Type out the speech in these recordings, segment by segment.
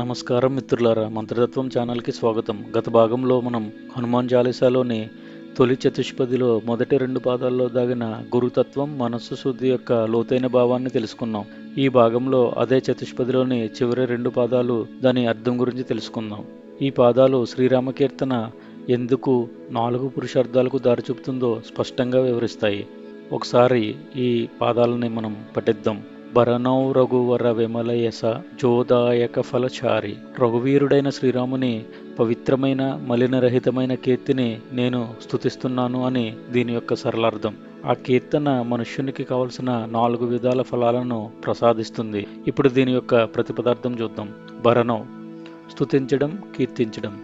నమస్కారం మిత్రులారా మంత్రతత్వం ఛానల్కి స్వాగతం. గత భాగంలో మనం హనుమాన్ చాలీసాలోని తొలి చతుష్పదిలో మొదటి రెండు పాదాల్లో దాగిన గురుతత్వం మనస్సు శుద్ధి యొక్క లోతైన భావాన్ని తెలుసుకున్నాం. ఈ భాగంలో అదే చతుష్పదిలోని చివరి రెండు పాదాలు దాని అర్థం గురించి తెలుసుకుందాం. ఈ పాదాలు శ్రీరామకీర్తన ఎందుకు నాలుగు పురుషార్థాలకు దారి చూపుతుందో స్పష్టంగా వివరిస్తాయి. ఒకసారి ఈ పాదాలని మనం పఠిద్దాం. భరణౌ రఘువర విమలయస జోదాయక ఫలచారి. రఘువీరుడైన శ్రీరాముని పవిత్రమైన మలినరహితమైన కీర్తిని నేను స్థుతిస్తున్నాను అని దీని యొక్క సరళార్థం. ఆ కీర్తన మనుష్యునికి కావలసిన నాలుగు విధాల ఫలాలను ప్రసాదిస్తుంది. ఇప్పుడు దీని యొక్క ప్రతిపదార్థం చూద్దాం. భరణం స్థుతించడం కీర్తించడం.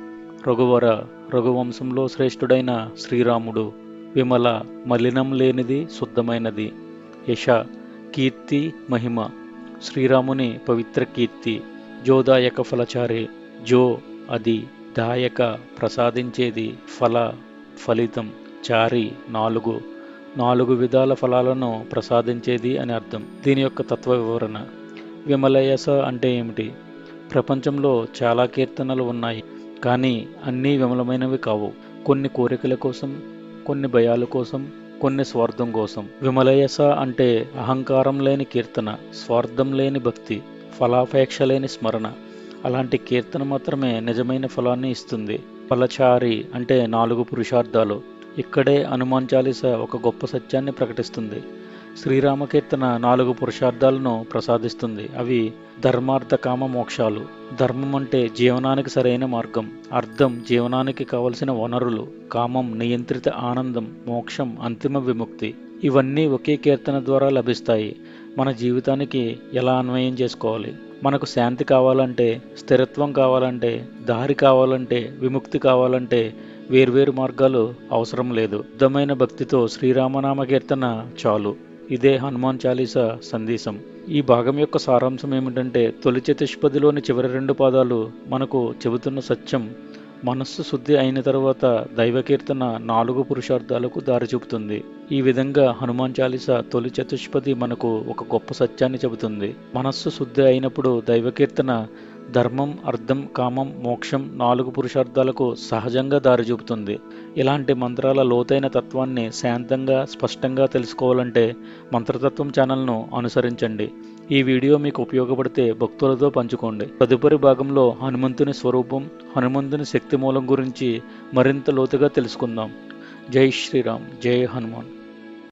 రఘువర రఘువంశంలో శ్రేష్ఠుడైన శ్రీరాముడు. విమల మలినం లేనిది శుద్ధమైనది. యశ కీర్తి మహిమ. శ్రీరాముని పవిత్ర కీర్తి. జోదాయక ఫలచారి. జో అది దాయక ప్రసాదించేది ఫల ఫలితం. చారి నాలుగు. నాలుగు విధాల ఫలాలను ప్రసాదించేది అని అర్థం. దీని యొక్క తత్వ వివరణ. విమలయస అంటే ఏమిటి? ప్రపంచంలో చాలా కీర్తనలు ఉన్నాయి కానీ అన్నీ విమలమైనవి కావు. కొన్ని కోరికల కోసం కొన్ని భయాల కోసం కొన్ని స్వార్థం కోసం. విమలయస అంటే అహంకారం లేని కీర్తన స్వార్థం లేని భక్తి ఫలాపేక్ష లేని స్మరణ. అలాంటి కీర్తన మాత్రమే నిజమైన ఫలాన్ని ఇస్తుంది. ఫలచారి అంటే నాలుగు పురుషార్థాలు. ఇక్కడే హనుమాన్ చాలీస ఒక గొప్ప సత్యాన్ని ప్రకటిస్తుంది. శ్రీరామ కీర్తన నాలుగు పురుషార్థాలను ప్రసాదిస్తుంది. అవి ధర్మార్థ కామ మోక్షాలు. ధర్మం అంటే జీవనానికి సరైన మార్గం. అర్థం జీవనానికి కావలసిన వనరులు. కామం నియంత్రిత ఆనందం. మోక్షం అంతిమ విముక్తి. ఇవన్నీ ఒకే కీర్తన ద్వారా లభిస్తాయి. మన జీవితానికి ఎలా అన్వయం చేసుకోవాలి? మనకు శాంతి కావాలంటే స్థిరత్వం కావాలంటే దారి కావాలంటే విముక్తి కావాలంటే వేర్వేరు మార్గాలు అవసరం లేదు. అర్థమైన భక్తితో శ్రీరామనామ కీర్తన చాలు. ఇదే హనుమాన్ చాలీసా సందేశం. ఈ భాగం యొక్క సారాంశం ఏమిటంటే తొలి చతుష్పదిలోని చివరి రెండు పాదాలు మనకు చెబుతున్న సత్యం. మనస్సు శుద్ధి అయిన తర్వాత దైవకీర్తన నాలుగు పురుషార్థాలకు దారి చూపుతుంది. ఈ విధంగా హనుమాన్ చాలీస తొలి చతుష్పది మనకు ఒక గొప్ప సత్యాన్ని చెబుతుంది. మనస్సు శుద్ధి అయినప్పుడు దైవకీర్తన ధర్మం అర్థం కామం మోక్షం నాలుగు పురుషార్థాలకు సహజంగా దారి చూపుతుంది. ఇలాంటి మంత్రాల లోతైన తత్వాన్ని శాంతంగా స్పష్టంగా తెలుసుకోవాలంటే మంత్రతత్వం ఛానల్ను అనుసరించండి. ఈ వీడియో మీకు ఉపయోగపడితే భక్తులతో పంచుకోండి. తదుపరి భాగంలో హనుమంతుని స్వరూపం హనుమంతుని శక్తి మూలం గురించి మరింత లోతుగా తెలుసుకుందాం. జై శ్రీరామ్ జై హనుమాన్.